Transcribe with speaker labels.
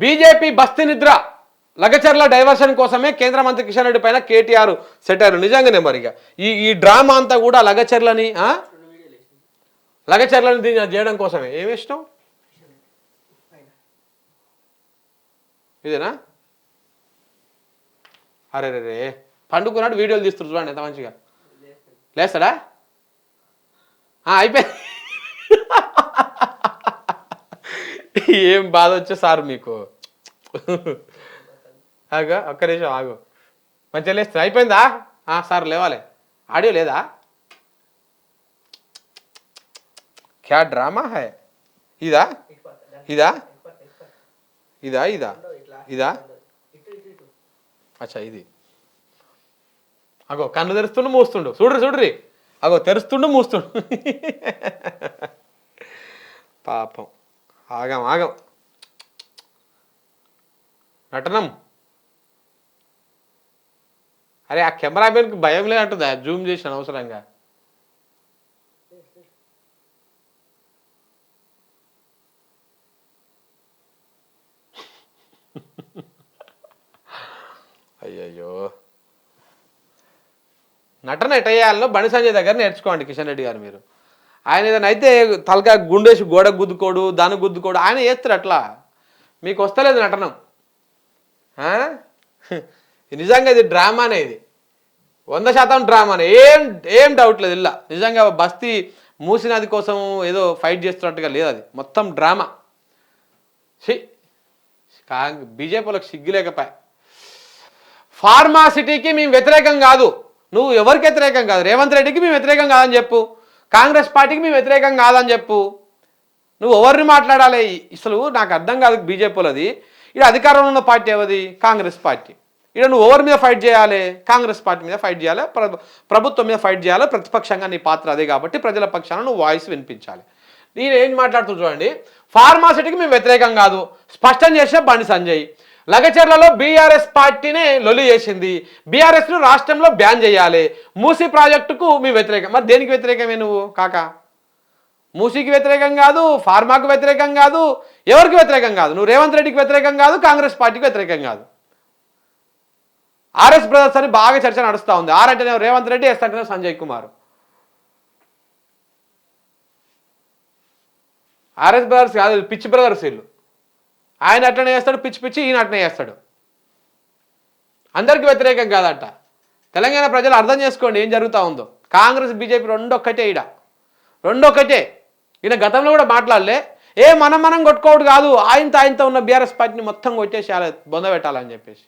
Speaker 1: BJP బస్తీ నిద్ర. Lagacharla diversion కోసమే కేంద్ర మంత్రి కిషన్ రెడ్డి పైన కేటీఆర్ సెటారు నిజంగానే మరిగా ఈ ఈ డ్రామా అంతా కూడా లగచర్లని లగచర్లని దీన్ని చేయడం కోసమే. ఏమి ఇష్టం? ఇదేనా? అరే రే పండుకున్నాడు వీడియోలు తీస్తున్నారు చూడండి ఎంత మంచిగా. లేస్తాడా? అయిపోయింది. ఏం బాధ వచ్చే సార్ మీకు? ఆగా ఒక్క నిమిషం ఆగు. మంచిగా లేస్తా అయిపోయిందా? ఆ, సార్ లేవాలి. ఆడియో లేదా? క్యా డ్రామా హై? ఇదా? ఇదా? ఇదా ఇదా? ఇదా? అచ్చా ఇది. అగో కన్ను తెరుస్తుండు మూస్తుండు. చూడ్రి చూడ్రి. అగో తెరుస్తుండు మూస్తుండు. పాపం. ఆగం ఆగం. నటనం. అరే ఆ కెమెరా భయం లేదంటుందా? జూమ్ చేసిన అనవసరంగా. అయ్యయ్యో. నటన ఎట బండి సంజయ్ దగ్గర నేర్చుకోండి కిషన్ రెడ్డి గారు మీరు. ఆయన ఏదైనా అయితే తలకా గుండేసి గోడ గుద్దుకోడు దానికి గుద్దుకోడు ఆయన చేస్తారు అట్లా. మీకు వస్తలేదు నటనం నిజంగా ఇది డ్రామానే ఇది. వంద శాతం డ్రామానే. ఏం ఏం డౌట్ లేదు ఇలా. నిజంగా బస్తీ మూసినది కోసం ఏదో ఫైట్ చేస్తున్నట్టుగా లేదు అది. మొత్తం డ్రామా. కాంగ్ బీజేపీలకు సిగ్గు ఫార్మా ఫార్మాసిటీకి మేము వ్యతిరేకం కాదు. నువ్వు ఎవరికి వ్యతిరేకం కాదు? రేవంత్ రెడ్డికి మేము వ్యతిరేకం కాదని చెప్పు. కాంగ్రెస్ పార్టీకి మేము వ్యతిరేకం కాదని చెప్పు. నువ్వు ఎవరిని మాట్లాడాలి? అసలు నాకు అర్థం కాదు బీజేపీలది. ఇక్కడ అధికారంలో ఉన్న పార్టీ ఏవది కాంగ్రెస్ పార్టీ. ఇక్కడ నువ్వు ఎవరి మీద ఫైట్ చేయాలి? కాంగ్రెస్ పార్టీ మీద ఫైట్ చేయాలి? ప్రభుత్వం మీద ఫైట్ చేయాలి? ప్రతిపక్షంగా నీ పాత్ర అదే కాబట్టి ప్రజల పక్షాన నువ్వు వాయిస్ వినిపించాలి. నేను ఏం మాట్లాడుతూ చూడండి. ఫార్మాసిటీకి మేము వ్యతిరేకం కాదు. స్పష్టం చేసే బండి సంజయ్. లగచర్లలో బీఆర్ఎస్ పార్టీనే లొలి చేసింది. బీఆర్ఎస్ను రాష్ట్రంలో బ్యాన్ చేయాలి. మూసీ ప్రాజెక్టుకు మీ వ్యతిరేకం. మరి దేనికి వ్యతిరేకమే నువ్వు కాక? మూసీకి వ్యతిరేకం కాదు ఫార్మాకు వ్యతిరేకం కాదు ఎవరికి వ్యతిరేకం కాదు? నువ్వు రేవంత్ రెడ్డికి వ్యతిరేకం కాదు కాంగ్రెస్ పార్టీకి వ్యతిరేకం కాదు. ఆర్ఎస్ బ్రదర్స్ అని బాగా చర్చ నడుస్తూ ఉంది. ఆర్ అంటేనే రేవంత్ రెడ్డి ఎస్ అంటేనే సంజయ్ కుమార్. ఆర్ఎస్ బ్రదర్స్ కాదు పిచ్చి బ్రదర్స్ వీళ్ళు. ఆయన అట్లనే చేస్తాడు పిచ్చి పిచ్చి ఈయన అట్లనే చేస్తాడు. అందరికి వ్యతిరేకం కాదట. తెలంగాణ ప్రజలు అర్థం చేసుకోండి ఏం జరుగుతూ ఉందో. కాంగ్రెస్ బీజేపీ రెండొక్కటే ఈడ. రెండొక్కటే. ఈయన గతంలో కూడా మాట్లాడలే. ఏ మనం మనం కొట్టుకోవడు కాదు. ఆయనతో ఆయనతో ఉన్న బీఆర్ఎస్ పార్టీని మొత్తం కొట్టేసి అలా బొంద పెట్టాలని చెప్పేసి.